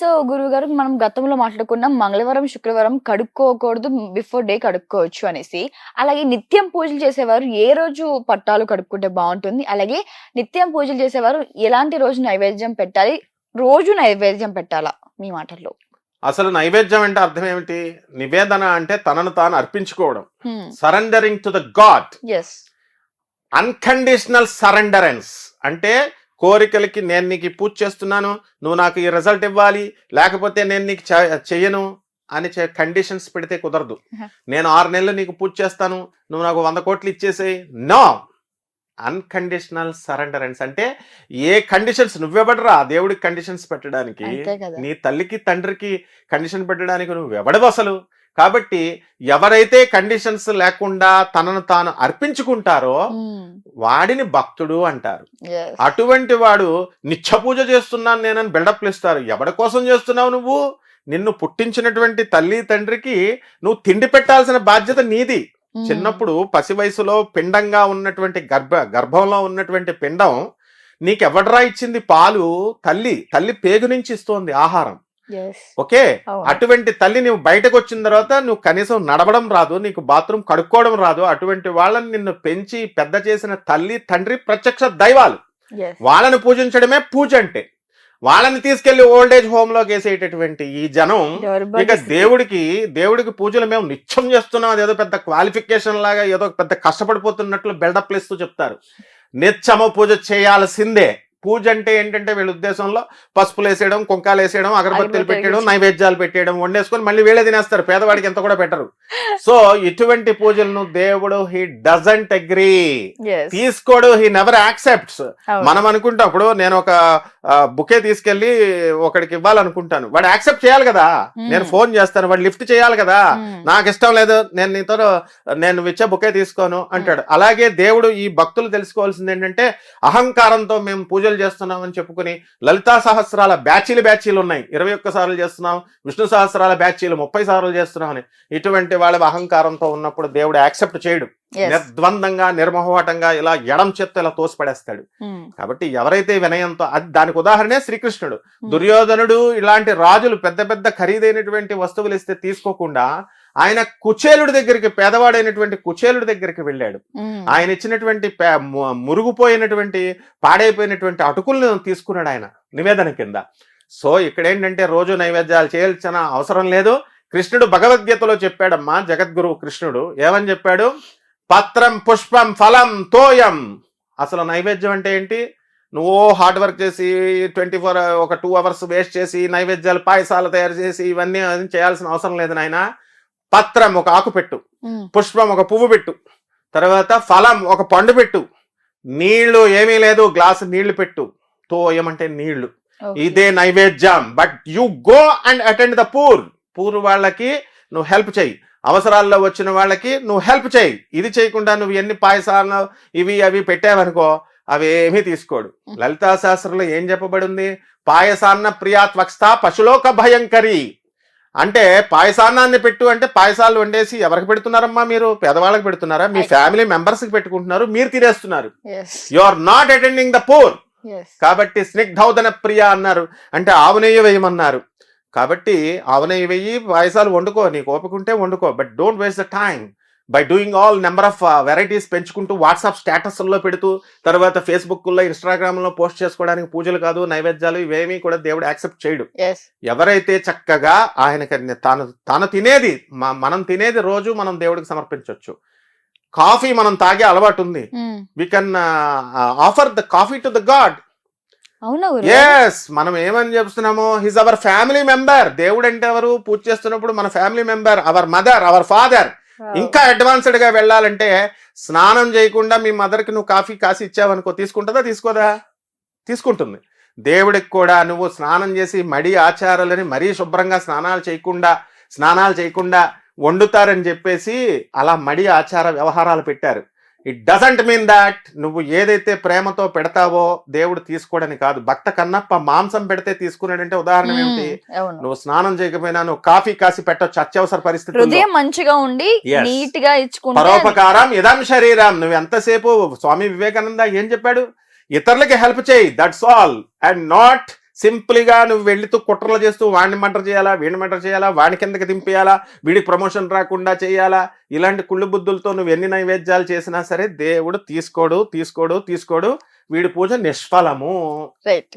So గురువు గారు మనం గతంలో మాట్లాడుకున్నాం మంగళవారం శుక్రవారం కడుక్కోకూడదు బిఫోర్ డే కడుక్కోవచ్చు అనేసి. అలాగే నిత్యం పూజలు చేసేవారు ఏ రోజు పట్టాలు కడుక్కుంటే బాగుంటుంది? అలాగే నిత్యం పూజలు చేసేవారు ఎలాంటి రోజు నైవేద్యం పెట్టాలి? రోజు నైవేద్యం పెట్టాలా మీ మాటల్లో? అసలు నైవేద్యం అంటే అర్థం ఏమిటి? నివేదన అంటే తనను తాను అర్పించుకోవడం. Surrendering to the god unconditional surrenderance అంటే కోరికలకి నేను నీకు పూజ చేస్తున్నాను నువ్వు నాకు ఈ రిజల్ట్ ఇవ్వాలి లేకపోతే నేను నీకు చెయ్యను అని కండిషన్స్ పెడితే కుదరదు. నేను ఆరు నెలలు నీకు పూజ చేస్తాను నువ్వు నాకు వంద కోట్లు ఇచ్చేసేయి. నో అన్కండిషనల్ సరెండరెన్స్ అంటే ఏ కండిషన్స్ నువ్వెవడరా? దేవుడికి కండిషన్స్ పెట్టడానికి. నీ తల్లికి తండ్రికి కండిషన్ పెట్టడానికి నువ్వు ఎవడవు అసలు కాబట్టి ఎవరైతే కండిషన్స్ లేకుండా తనను తాను అర్పించుకుంటారో Hmm. వాడిని భక్తుడు అంటారు. అటువంటి వాడు నిత్య పూజ చేస్తున్నాను నేనని బిల్డప్లు ఇస్తారు ఎవడి కోసం చేస్తున్నావు నువ్వు నిన్ను పుట్టించినటువంటి తల్లి తండ్రికి నువ్వు తిండి పెట్టాల్సిన బాధ్యత నీది Hmm. చిన్నప్పుడు పసి వయసులో పిండంగా ఉన్నటువంటి గర్భ గర్భంలో ఉన్నటువంటి పిండం నీకెవడరా ఇచ్చింది పాలు తల్లి తల్లి పేగు నుంచి ఇస్తోంది ఆహారం. ఓకే. అటువంటి తల్లి నువ్వు బయటకు వచ్చిన తర్వాత నువ్వు కనీసం నడవడం రాదు నీకు బాత్రూమ్ కడుక్కోవడం రాదు అటువంటి వాళ్ళని నిన్ను పెంచి పెద్ద చేసిన తల్లి తండ్రి ప్రత్యక్ష దైవాలు. వాళ్ళని పూజించడమే పూజ అంటే. వాళ్ళని తీసుకెళ్ళి ఓల్డ్ ఏజ్ హోమ్లోకి వేసేటటువంటి ఈ జనం ఇక. దేవుడికి దేవుడికి పూజలు మేము నిత్యం చేస్తున్నాం. అదేదో పెద్ద క్వాలిఫికేషన్ లాగా ఏదో పెద్ద కష్టపడిపోతున్నట్లు బిల్డప్ ఇస్తూ చెప్తారు. నిత్యము పూజ చేయాల్సిందే. పూజ అంటే ఏంటంటే వీళ్ళ ఉద్దేశంలో పసుపులు వేసేయడం కుంకాలు వేసేయడం అగరబత్తులు వేసి- నైవేద్యాలు పెట్టేయడం వండేసుకొని మళ్ళీ వీళ్ళే తినేస్తారు. పేదవాడికి ఎంత కూడా పెట్టరు. సో ఇటువంటి పూజలను దేవుడు హీ డజంట్ అగ్రీ. తీసుకోడు హీ నెవర్ యాక్సెప్ట్స్. మనం అనుకుంటాం నేను ఒక బుకే తీసుకెళ్ళి ఒకడికి ఇవ్వాలనుకుంటాను. వాడు యాక్సెప్ట్ చేయాలి కదా. నేను ఫోన్ చేస్తాను వాడు లిఫ్ట్ చేయాలి కదా. నాకు ఇష్టం లేదు నేను నీతో నేను ఇచ్చే బుకే తీసుకోను అంటాడు. అలాగే దేవుడు ఈ భక్తులు తెలుసుకోవాల్సింది ఏంటంటే అహంకారంతో మేము పూజలు చేస్తున్నామని చెప్పుకుని లలితా సహస్రాల బ్యాచీలు బ్యాచీలు ఉన్నాయి. ఇరవై ఒక్క సార్లు చేస్తున్నాం విష్ణు సహస్రాల బ్యాచీలు ముప్పై సార్లు చేస్తున్నాం అని. ఇటువంటి వాళ్ళ అహంకారంతో ఉన్నప్పుడు దేవుడు యాక్సెప్ట్ చేయడు. నిర్ద్వందంగా నిర్మోహటంగా ఇలా ఎడం చేత్తో ఇలా తోసిపడేస్తాడు. కాబట్టి ఎవరైతే వినయంతో అది దానికి ఉదాహరణే శ్రీకృష్ణుడు. దుర్యోధనుడు ఇలాంటి రాజులు పెద్ద పెద్ద ఖరీదైనటువంటి వస్తువులు ఇస్తే తీసుకోకుండా ఆయన కుచేలుడి దగ్గరికి పేదవాడైనటువంటి కుచేలుడి దగ్గరికి వెళ్ళాడు. ఆయన ఇచ్చినటువంటి మురుగుపోయినటువంటి పాడైపోయినటువంటి అటుకులను తీసుకున్నాడు ఆయన నివేదన కింద. సో ఇక్కడ ఏంటంటే రోజు నైవేద్యాలు చేయాల్సిన అవసరం లేదు. కృష్ణుడు భగవద్గీతలో చెప్పాడమ్మా జగద్గురువు కృష్ణుడు ఏమని చెప్పాడు? పత్రం పుష్పం ఫలం తోయం. అసలు నైవేద్యం అంటే ఏంటి? నువ్వు హార్డ్ వర్క్ చేసి ట్వంటీ ఫోర్ ఒక టూ అవర్స్ వేస్ట్ చేసి నైవేద్యాలు పాయసాలు తయారు చేసి ఇవన్నీ చేయాల్సిన అవసరం లేదు నాయన. పత్రం ఒక ఆకు పెట్టు. పుష్పం ఒక పువ్వు పెట్టు తర్వాత ఫలం ఒక పండు పెట్టు నీళ్ళు ఏమీ లేదు గ్లాసు నీళ్ళు పెట్టు తోయమంటే నీళ్ళు. ఇదే నైవేద్యం. But you go and attend the poor poor వాళ్ళకి నువ్వు హెల్ప్ చేయి. అవసరాల్లో వచ్చిన వాళ్ళకి నువ్వు హెల్ప్ చేయి. ఇది చేయకుండా నువ్వు ఎన్ని పాయసాలు ఇవి అవి పెట్టావనుకో అవి ఏమీ తీసుకోడు. లలితా శాస్త్రంలో ఏం చెప్పబడి ఉంది పాయసాన్న ప్రియాత్వక్స్త పశులోక భయంకరి. అంటే పాయసాన్నాన్ని పెట్టు అంటే పాయసాలు వండేసి ఎవరికి పెడుతున్నారమ్మా మీరు? పేదవాళ్ళకి పెడుతున్నారా? మీ ఫ్యామిలీ మెంబర్స్కి పెట్టుకుంటున్నారు. మీరు తినేస్తున్నారు. You are not attending the poor. కాబట్టి స్నిగ్ధౌదన ప్రియ అన్నారు. అంటే ఆవు నెయ్యి వేయమన్నారు. కాబట్టి ఆవు నెయ్యి వెయ్యి పాయసాలు వండుకో. నీకు ఓపిక ఉంటే వండుకో. But don't waste the time by doing all number of varieties పెంచుకుంటూ వాట్సాప్ స్టేటస్లో పెడుతూ తర్వాత ఫేస్బుక్లో ఇన్స్టాగ్రామ్లో పోస్ట్ చేసుకోవడానికి పూజలు కాదు నైవేద్యాలు ఇవేమీ కూడా దేవుడు యాక్సెప్ట్ చేయడు. ఎవరైతే చక్కగా ఆయనకి తాను తాను తినేది మనం తినేది రోజు మనం దేవుడికి సమర్పించవచ్చు కాఫీ మనం తాగే అలవాటు ఉంది. We can offer the coffee to the god yes మనం ఏమని చెప్తున్నాము హిజ్ అవర్ ఫ్యామిలీ మెంబర్ దేవుడు అంటే ఎవరు? పూజ చేస్తున్నప్పుడు మన family member our mother our father ఇంకా అడ్వాన్స్డ్గా వెళ్ళాలంటే స్నానం చేయకుండా మీ మదర్కి నువ్వు కాఫీ కాసి ఇచ్చావనుకో తీసుకుంటుందా తీసుకోదా? తీసుకుంటుంది. దేవుడికి కూడా నువ్వు స్నానం చేసి మడి ఆచారాలని మరీ శుభ్రంగా స్నానాలు చేయకుండా స్నానాలు చేయకుండా వండుతారని చెప్పేసి అలా మడి ఆచార వ్యవహారాలు పెట్టారు. ఇట్ డజంట్ మీన్ దాట్ నువ్వు ఏదైతే ప్రేమతో పెడతావో దేవుడు తీసుకోవడని కాదు. భక్త కన్నప్ప మాంసం పెడితే తీసుకున్నాడంటే ఉదాహరణ ఏమిటి. అవును. నువ్వు స్నానం చేయకపోయినా నువ్వు కాఫీ కాసి పెట్టొచ్చు అత్యవసర పరిస్థితుల్లో హృదయం మంచిగా ఉండి. నీట్గా ఇచ్చుకుంటే పరోపకారం ఇదం శరీరం. నువ్వు ఎంతసేపు స్వామి వివేకానంద ఏం చెప్పాడు? ఇతరులకి హెల్ప్ చేయి దట్స్ ఆల్ అండ్ నాట్ సింపుల్గా నువ్వు వెళ్తూ కుట్రలు చేస్తూ వాడిని మంటర్ చేయాలా వీడిని మంటర్ చేయాలా వాడి కిందకి దింపేయాలా వీడికి ప్రమోషన్ రాకుండా చేయాలా ఇలాంటి కుళ్ళు బుద్ధులతో నువ్వు ఎన్ని నైవేద్యాలు చేసినా సరే దేవుడు తీసుకోడు తీసుకోడు తీసుకోడు. వీడి పూజ నిష్ఫలము. రైట్.